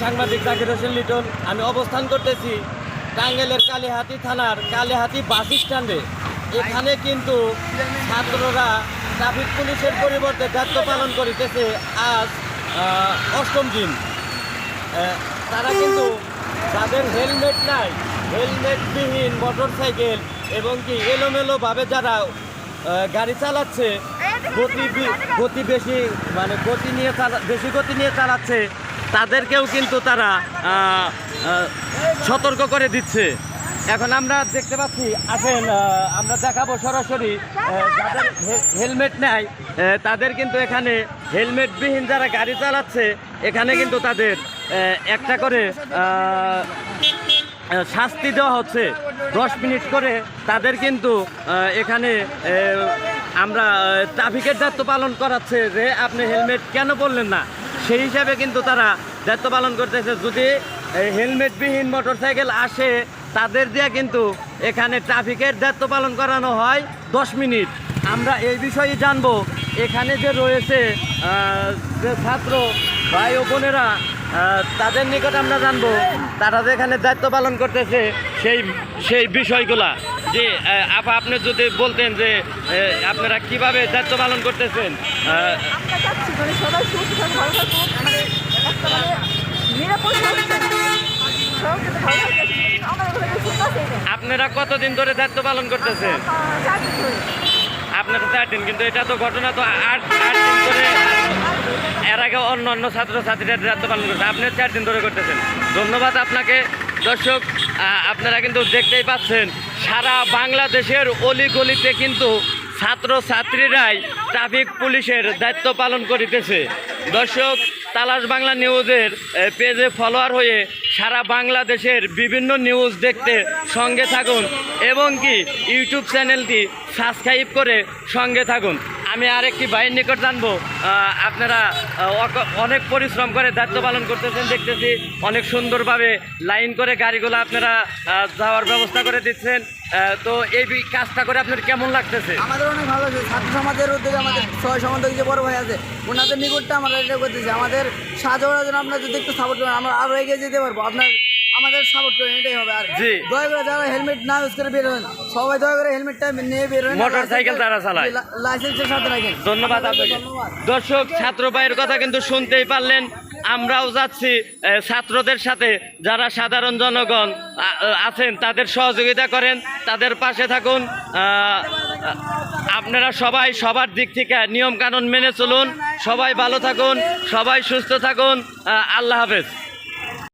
সাংবাদিক জাকির হোসেন লিটন, আমি অবস্থান করতেছি টাঙ্গেলের কালীহাতি থানার কালীহাতি বাস স্ট্যান্ডে। এখানে কিন্তু ছাত্ররা ট্রাফিক পুলিশের পরিবর্তে দায়িত্ব পালন করিতেছে আজ অষ্টম দিন। তারা কিন্তু যাদের হেলমেট নাই, হেলমেটবিহীন মোটর সাইকেল এবং কি এলোমেলোভাবে যারা গাড়ি চালাচ্ছে, গতি গতি বেশি মানে গতি নিয়ে বেশি গতি নিয়ে চালাচ্ছে তাদেরকেও কিন্তু তারা সতর্ক করে দিচ্ছে। এখন আমরা দেখতে পাচ্ছি, আসেন আমরা দেখাবো সরাসরি যাদের হেলমেট নেয় তাদের কিন্তু এখানে হেলমেটবিহীন যারা গাড়ি চালাচ্ছে, এখানে কিন্তু তাদের একটা করে শাস্তি দেওয়া হচ্ছে। দশ মিনিট করে তাদের কিন্তু এখানে আমরা ট্রাফিকের দায়িত্ব পালন করাচ্ছে যে আপনি হেলমেট কেন বললেন না? সেই হিসাবে কিন্তু তারা দায়িত্ব পালন করতেছে। যদি হেলমেটবিহীন মোটরসাইকেল আসে, তাদের দিয়ে কিন্তু এখানে ট্রাফিকের দায়িত্ব পালন করানো হয় দশ মিনিট। আমরা এই বিষয়ে জানব, এখানে যে রয়েছে যে ছাত্র ভাই ও বোনেরা তাদের নিকট আমরা জানব, তারা যেখানে দায়িত্ব পালন করতেছে সেই সেই বিষয়গুলা। যে আপা আপনি যদি বলতেন যে আপনারা কীভাবে দায়িত্ব পালন করতেছেন? মানে মানে মানে আপনারা কতদিন ধরে দায়িত্ব পালন করতেছেন? আপনারা চার দিন কিন্তু এটা তো ঘটনা তো আট আট দিন ধরে এর আগে অন্য অন্য ছাত্রছাত্রীরা দায়িত্ব পালন করছে। আপনি চার দিন ধরে করতেছেন। ধন্যবাদ আপনাকে। দর্শক আপনারা কিন্তু দেখতেই পাচ্ছেন, সারা বাংলাদেশের অলিগলিতে কিন্তু ছাত্র ছাত্রীরাই ট্রাফিক পুলিশের দায়িত্ব পালন করিতেছে। দর্শক, তালাশ বাংলা নিউজের পেজে ফলোয়ার হয়ে সারা বাংলাদেশের বিভিন্ন নিউজ দেখতে সঙ্গে থাকুন এবং কি, ইউটিউব চ্যানেলটি সাবস্ক্রাইব করে সঙ্গে থাকুন। আমি আরেকটি ভাইয়ের নিকট জানব। আপনারা অনেক পরিশ্রম করে দায়িত্ব পালন করতেছেন, দেখতেছি অনেক সুন্দরভাবে লাইন করে গাড়িগুলো আপনারা যাওয়ার ব্যবস্থা করে দিচ্ছেন। তো এই কাজটা করে আপনার কেমন লাগতেছে? আমাদের অনেক ভালো আছে ছাত্র সমাজের উদ্যোগে আমাদের ছয় সমাজের যে বড় ভাই আছে, ওনাদের নিকটটা আমরা এটা করতেছি। আমাদের সাহায্য করার জন্য আপনার যদি একটু সাপোর্ট করেন, আমরা আরও এগিয়ে যেতে পারব। আপনার আমাদের সাপোর্ট করেন এটাই হবে আর জি। দয়া করে যারা হেলমেট না ইউজ করে বের হন সবাই দয়া করে হেলমেটটা নিয়ে বের হন মোটরসাইকেল তারা চালায়। লাইসেন্সের সাথে রাখেন। ধন্যবাদ আপনাকে। দর্শক ছাত্র ভাইয়ের কথা কিন্তু শুনতেই পারলেন। আমরাও যাচ্ছি ছাত্রদের সাথে। যারা সাধারণ জনগণ আছেন তাদের সহযোগিতা করেন। তাদের পাশে থাকুন। আপনারা সবাই সবার দিক থেকে নিয়ম কানুন মেনে চলুন। সবাই ভালো থাকুন সবাই সুস্থ থাকুন। আল্লাহ হাফেজ।